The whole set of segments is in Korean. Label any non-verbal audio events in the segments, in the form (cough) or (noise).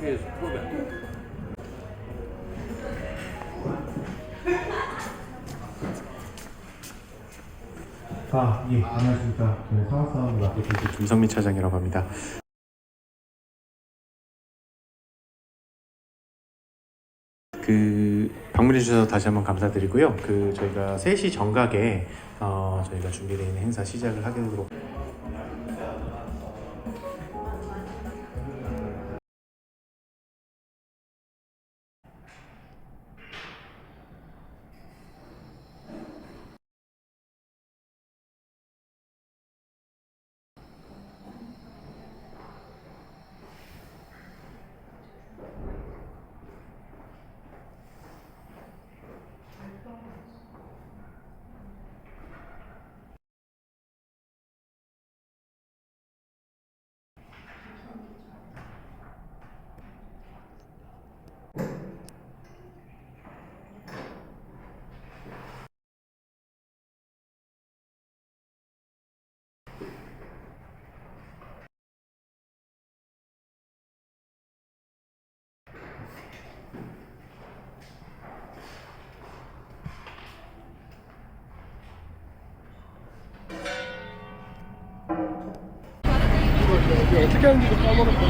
KBS 프로그램. 아, 예, 안녕하십니까. 저는 사업사업 마케팅 김성민 차장이라고 합니다. 그 방문해 주셔서 다시 한번 감사드리고요. 그 저희가 3시 정각에 어, 저희가 준비되어 있는 행사 시작을 하도록 어떻게 하는지도 까먹었어.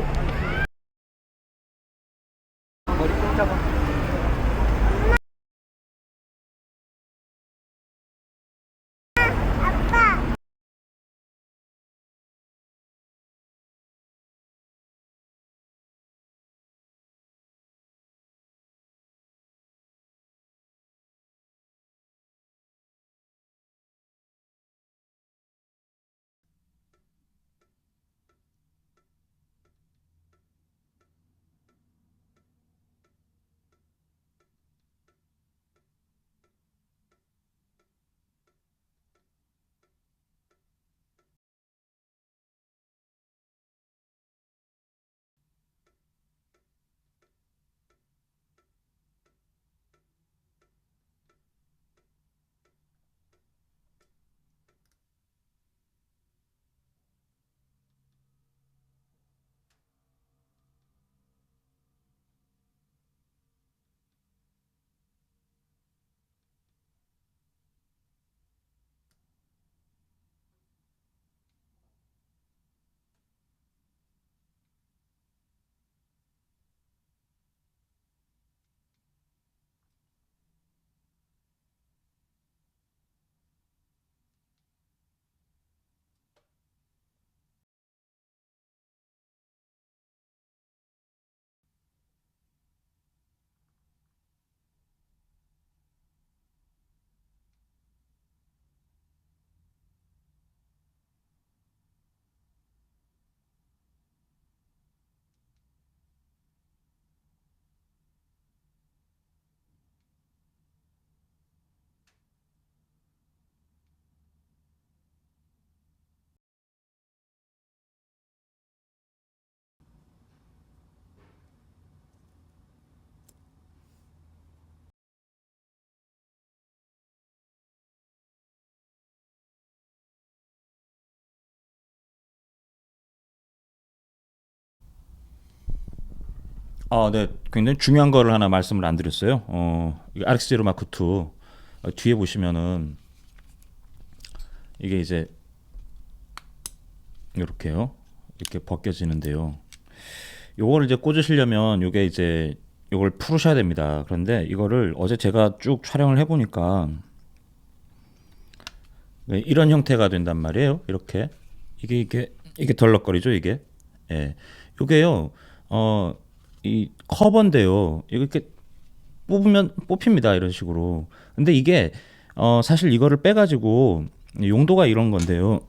머리 아, 네. 굉장히 중요한 거를 하나 말씀을 안 드렸어요. 어, 이 RX 제로 마크 2 어, 뒤에 보시면은 이게 이제 이렇게요. 이렇게 벗겨지는데요. 요거를 이제 꽂으시려면 요게 이제 요걸 풀으셔야 됩니다. 그런데 이거를 어제 제가 쭉 촬영을 해 보니까 네, 이런 형태가 된단 말이에요. 이렇게 이게 이게 이게 덜럭거리죠, 이게. 예. 요게요. 어, 이 커버인데요. 이렇게 뽑으면 뽑힙니다. 이런 식으로. 근데 이게 어, 사실 이거를 빼 가지고 용도가 이런 건데요.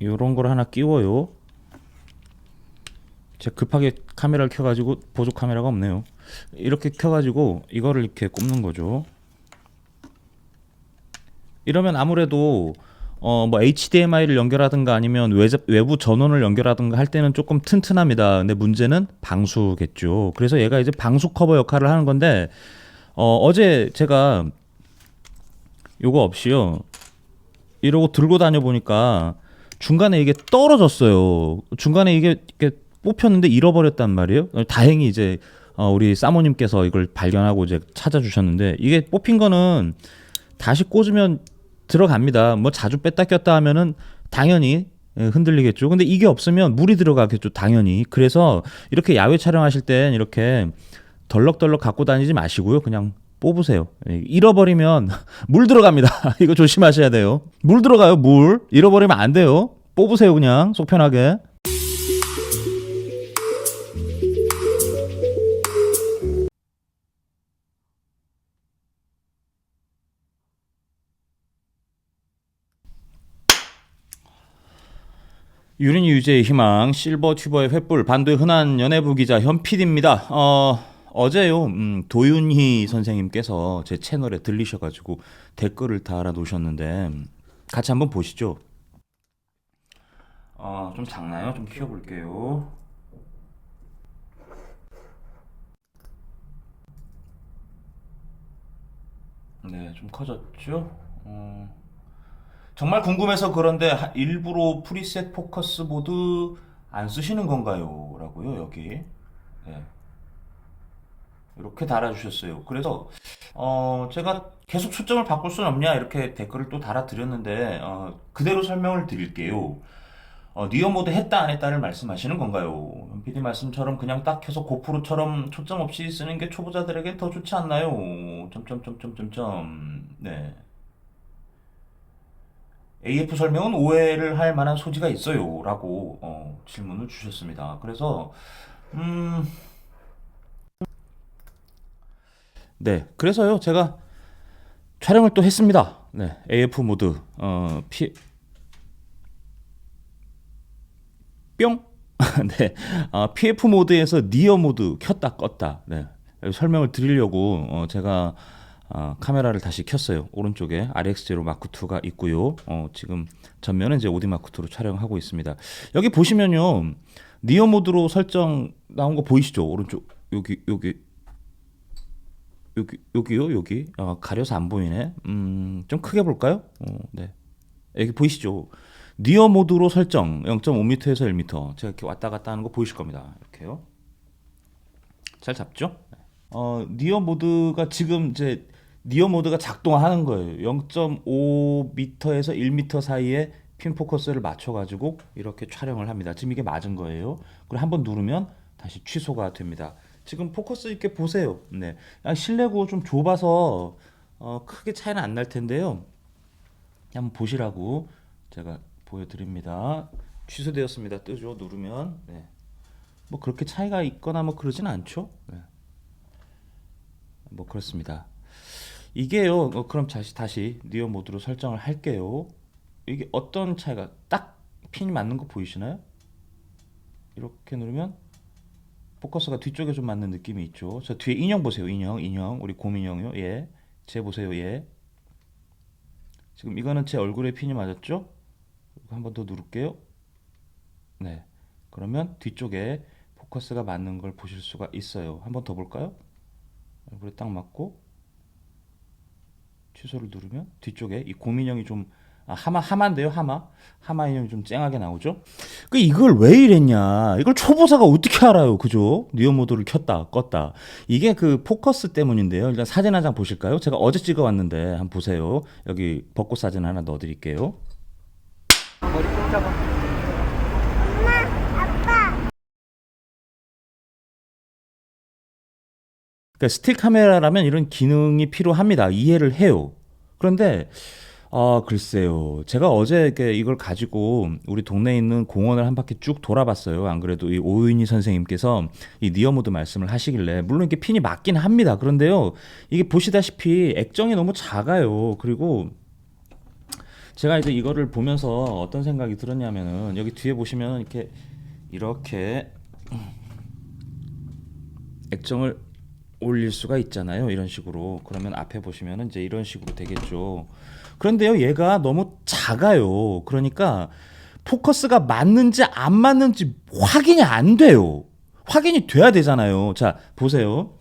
요런 걸 하나 끼워요. 제가 급하게 카메라를 켜가지고 보조 카메라가 없네요. 이렇게 켜가지고 이거를 이렇게 꼽는 거죠. 이러면 아무래도 어 뭐 HDMI를 연결하든가 아니면 외, 외부 전원을 연결하든가 할 때는 조금 튼튼합니다. 근데 문제는 방수겠죠. 그래서 얘가 이제 방수 커버 역할을 하는 건데 어 어제 제가 요거 없이요. 이러고 들고 다녀 보니까 중간에 이게 떨어졌어요. 중간에 이게, 이게 뽑혔는데 잃어버렸단 말이에요. 다행히 이제 어, 우리 사모님께서 이걸 발견하고 이제 찾아주셨는데 이게 뽑힌 거는 다시 꽂으면 들어갑니다. 뭐 자주 뺐다 꼈다 하면은 당연히 예, 흔들리겠죠. 근데 이게 없으면 물이 들어가겠죠. 당연히. 그래서 이렇게 야외 촬영하실 땐 이렇게 덜럭덜럭 갖고 다니지 마시고요. 그냥 뽑으세요. 예, 잃어버리면 (laughs) 물 들어갑니다. (laughs) 이거 조심하셔야 돼요. 물 들어가요. 물. 잃어버리면 안 돼요. 뽑으세요. 그냥 속 편하게. 유린이 유재의 희망 실버 튜버의 횃불 반도의 흔한 연예부 기자 현PD입니다. 어 어제요 음, 도윤희 선생님께서 제 채널에 들리셔가지고 댓글을 달아 놓으셨는데 같이 한번 보시죠. 어 좀 작나요? 좀 키워볼게요. 네, 좀 커졌죠? 어... 정말 궁금해서 그런데 하- 일부러 프리셋 포커스 모드 안 쓰시는 건가요? 라고요, 여기. 네. 이렇게 달아주셨어요. 그래서, 어, 제가 계속 초점을 바꿀 수는 없냐? 이렇게 댓글을 또 달아드렸는데, 어, 그대로 설명을 드릴게요. 어, 니어 모드 했다 안 했다를 말씀하시는 건가요? PD 말씀처럼 그냥 딱 켜서 고프로처럼 초점 없이 쓰는 게 초보자들에게 더 좋지 않나요? 점점점점점점. 네. AF 설명은 오해를 할 만한 소지가 있어요. 라고 어, 질문을 주셨습니다. 그래서, 음, 네. 그래서요, 제가 촬영을 또 했습니다. 네. AF 모드, 어, 피, 뿅! (laughs) 네. 어, PF 모드에서 니어 모드 켰다 껐다. 네. 설명을 드리려고 어, 제가 어, 카메라를 다시 켰어요. 오른쪽에 RX0 마크 2가 있고요. 어, 지금 전면은 이제 오디 마크 2로 촬영하고 있습니다. 여기 보시면요. 니어 모드로 설정 나온 거 보이시죠? 오른쪽 여기 여기 여기 여기요 여기 어, 가려서 안 보이네. 음, 좀 크게 볼까요? 어, 네. 여기 보이시죠? 니어 모드로 설정 0.5m에서 1m 제가 이렇게 왔다 갔다 하는 거 보이실 겁니다. 이렇게요. 잘 잡죠? 어, 니어 모드가 지금 이제 니어 모드가 작동하는 거예요. 0.5m에서 1m 사이에 핀 포커스를 맞춰 가지고 이렇게 촬영을 합니다. 지금 이게 맞은 거예요. 그리고 한번 누르면 다시 취소가 됩니다. 지금 포커스 있게 보세요. 네. 아, 실내고 좀 좁아서 어, 크게 차이는 안 날 텐데요. 한번 보시라고 제가 보여드립니다. 취소되었습니다. 뜨죠. 누르면 네. 뭐 그렇게 차이가 있거나 뭐 그러진 않죠. 네. 뭐 그렇습니다. 이게요. 어, 그럼 다시 다시 니어 모드로 설정을 할게요. 이게 어떤 차이가 딱 핀이 맞는 거 보이시나요? 이렇게 누르면 포커스가 뒤쪽에 좀 맞는 느낌이 있죠. 저 뒤에 인형 보세요. 인형, 인형, 우리 곰인형요. 예, 제 보세요. 예. 지금 이거는 제 얼굴에 핀이 맞았죠? 한 번 더 누를게요. 네. 그러면 뒤쪽에 포커스가 맞는 걸 보실 수가 있어요. 한 번 더 볼까요? 얼굴에 딱 맞고 취소를 누르면 뒤쪽에 이 곰인형이 좀 아, 하마 하마인데요 하마 하마 인형이 좀 쨍하게 나오죠. 그 이걸 왜 이랬냐? 이걸 초보자가 어떻게 알아요, 그죠? 니어 모드를 켰다 껐다 이게 그 포커스 때문인데요. 일단 사진 한 장 보실까요? 제가 어제 찍어왔는데 한번 보세요. 여기 벚꽃 사진 하나 넣어드릴게요. 머리 꼭 잡아. 그러니까 스틸 카메라라면 이런 기능이 필요합니다. 이해를 해요. 그런데 아 글쎄요. 제가 어제 이렇게 이걸 가지고 우리 동네에 있는 공원을 한 바퀴 쭉 돌아봤어요. 안 그래도 이 오윤희 선생님께서 이 니어 모드 말씀을 하시길래 물론 이게 핀이 맞긴 합니다. 그런데요. 이게 보시다시피 액정이 너무 작아요. 그리고 제가 이제 이거를 보면서 어떤 생각이 들었냐면은 여기 뒤에 보시면 이렇게 이렇게 액정을 올릴 수가 있잖아요. 이런 식으로. 그러면 앞에 보시면은 이제 이런 식으로 되겠죠. 그런데요, 얘가 너무 작아요. 그러니까 포커스가 맞는지 안 맞는지 확인이 안 돼요. 확인이 돼야 되잖아요. 자, 보세요.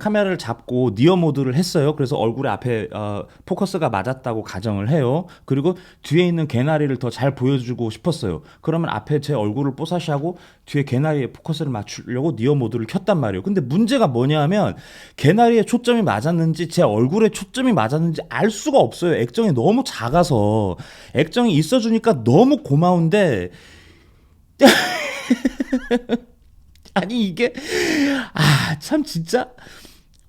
카메라를 잡고 니어 모드를 했어요. 그래서 얼굴에 앞에 어, 포커스가 맞았다고 가정을 해요. 그리고 뒤에 있는 개나리를 더 잘 보여주고 싶었어요. 그러면 앞에 제 얼굴을 뽀사시하고 뒤에 개나리에 포커스를 맞추려고 니어 모드를 켰단 말이에요. 근데 문제가 뭐냐면 개나리에 초점이 맞았는지 제 얼굴에 초점이 맞았는지 알 수가 없어요. 액정이 너무 작아서 액정이 있어주니까 너무 고마운데 (laughs) 아니 이게 아 참 진짜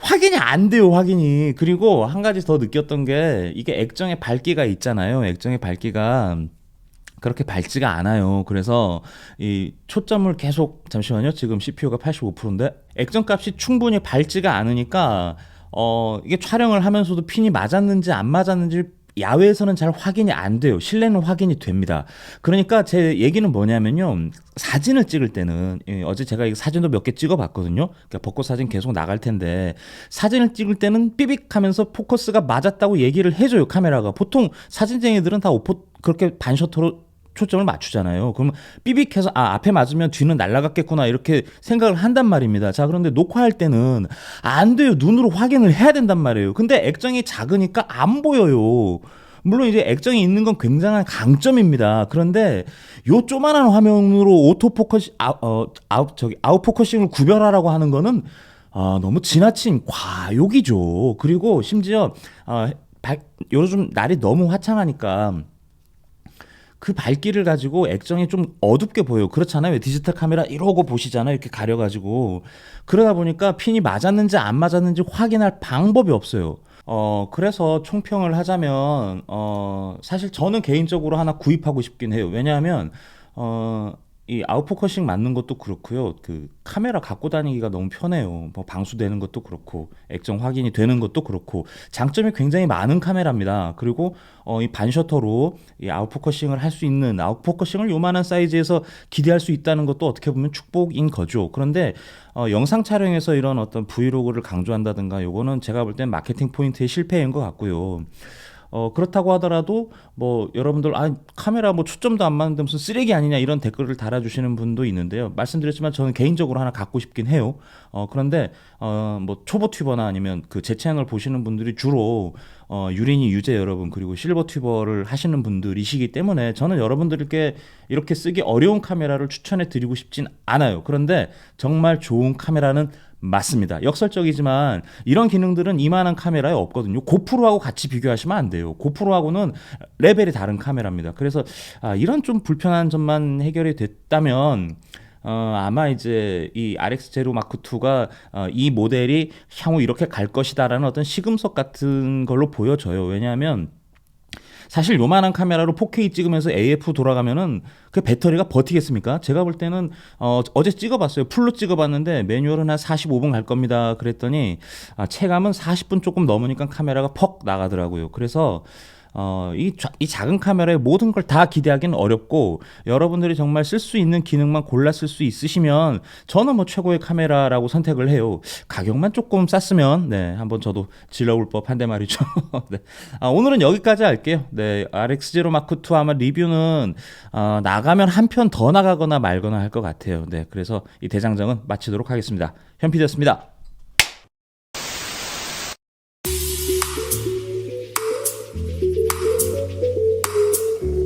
확인이 안 돼요 확인이. 그리고 한 가지 더 느꼈던 게 이게 액정에 밝기가 있잖아요. 액정에 밝기가 그렇게 밝지가 않아요. 그래서 이 초점을 계속 잠시만요. 지금 CPU가 85%인데 액정 값이 충분히 밝지가 않으니까 어 이게 촬영을 하면서도 핀이 맞았는지 안 맞았는지 야외에서는 잘 확인이 안 돼요. 실내는 확인이 됩니다. 그러니까 제 얘기는 뭐냐면요. 사진을 찍을 때는 예, 어제 제가 이 사진도 몇 개 찍어봤거든요. 그러니까 벚꽃 사진 계속 나갈 텐데 사진을 찍을 때는 삐빅하면서 포커스가 맞았다고 얘기를 해줘요. 카메라가 보통 사진쟁이들은 다 오포 그렇게 반셔터로 초점을 맞추잖아요. 그러면 삐빅해서 아 앞에 맞으면 뒤는 날아갔겠구나 이렇게 생각을 한단 말입니다. 자 그런데 녹화할 때는 안 돼요. 눈으로 확인을 해야 된단 말이에요. 근데 액정이 작으니까 안 보여요. 물론 이제 액정이 있는 건 굉장한 강점입니다. 그런데 요 조만한 화면으로 오토포커싱 아, 어, 아웃 저기 아웃포커싱을 구별하라고 하는 거는 아, 너무 지나친 과욕이죠. 그리고 심지어 아, 발- 요즘 날이 너무 화창하니까 그 밝기를 가지고 액정이 좀 어둡게 보여요. 그렇잖아요. 디지털 카메라 이러고 보시잖아요. 이렇게 가려가지고. 그러다 보니까 핀이 맞았는지 안 맞았는지 확인할 방법이 없어요. 어, 그래서 총평을 하자면, 어, 사실 저는 개인적으로 하나 구입하고 싶긴 해요. 왜냐하면, 어, 이 아웃포커싱 맞는 것도 그렇고요. 그 카메라 갖고 다니기가 너무 편해요. 뭐 방수되는 것도 그렇고 액정 확인이 되는 것도 그렇고 장점이 굉장히 많은 카메라입니다. 그리고 어, 이 반셔터로 이 아웃포커싱을 할 수 있는 아웃포커싱을 요만한 사이즈에서 기대할 수 있다는 것도 어떻게 보면 축복인 거죠. 그런데 어, 영상 촬영에서 이런 어떤 브이로그를 강조한다든가 요거는 제가 볼 땐 마케팅 포인트의 실패인 것 같고요. 어 그렇다고 하더라도 뭐 여러분들 아 카메라 뭐 초점도 안 맞는데 무슨 쓰레기 아니냐 이런 댓글을 달아주시는 분도 있는데요. 말씀드렸지만 저는 개인적으로 하나 갖고 싶긴 해요. 어 그런데 어 뭐 초보 튜버나 아니면 그 제 채널 보시는 분들이 주로 어 유린이 유재 여러분 그리고 실버 튜버를 하시는 분들이시기 때문에 저는 여러분들께 이렇게 쓰기 어려운 카메라를 추천해 드리고 싶진 않아요. 그런데 정말 좋은 카메라는 맞습니다. 역설적이지만 이런 기능들은 이만한 카메라에 없거든요. 고프로하고 같이 비교하시면 안 돼요. 고프로하고는 레벨이 다른 카메라입니다. 그래서 아, 이런 좀 불편한 점만 해결이 됐다면 어, 아마 이제 이 RX 제로 마크 2가 어, 이 모델이 향후 이렇게 갈 것이다라는 어떤 시금석 같은 걸로 보여져요. 왜냐하면 사실 요만한 카메라로 4K 찍으면서 AF 돌아가면은 그 배터리가 버티겠습니까? 제가 볼 때는 어, 어제 찍어봤어요. 풀로 찍어봤는데 매뉴얼은 한 45분 갈 겁니다. 그랬더니 아, 체감은 40분 조금 넘으니까 카메라가 퍽 나가더라고요. 그래서 어, 이, 자- 이 작은 카메라에 모든 걸 다 기대하기는 어렵고 여러분들이 정말 쓸 수 있는 기능만 골라 쓸 수 있으시면 저는 뭐 최고의 카메라라고 선택을 해요. 가격만 조금 쌌으면 네 한번 저도 질러볼 법한데 말이죠. (laughs) 네. 아, 오늘은 여기까지 할게요. 네 RX 제로 마크 2 아마 리뷰는 어, 나가면 한 편 더 나가거나 말거나 할 것 같아요. 네 그래서 이 대장정은 마치도록 하겠습니다. 현피디였습니다.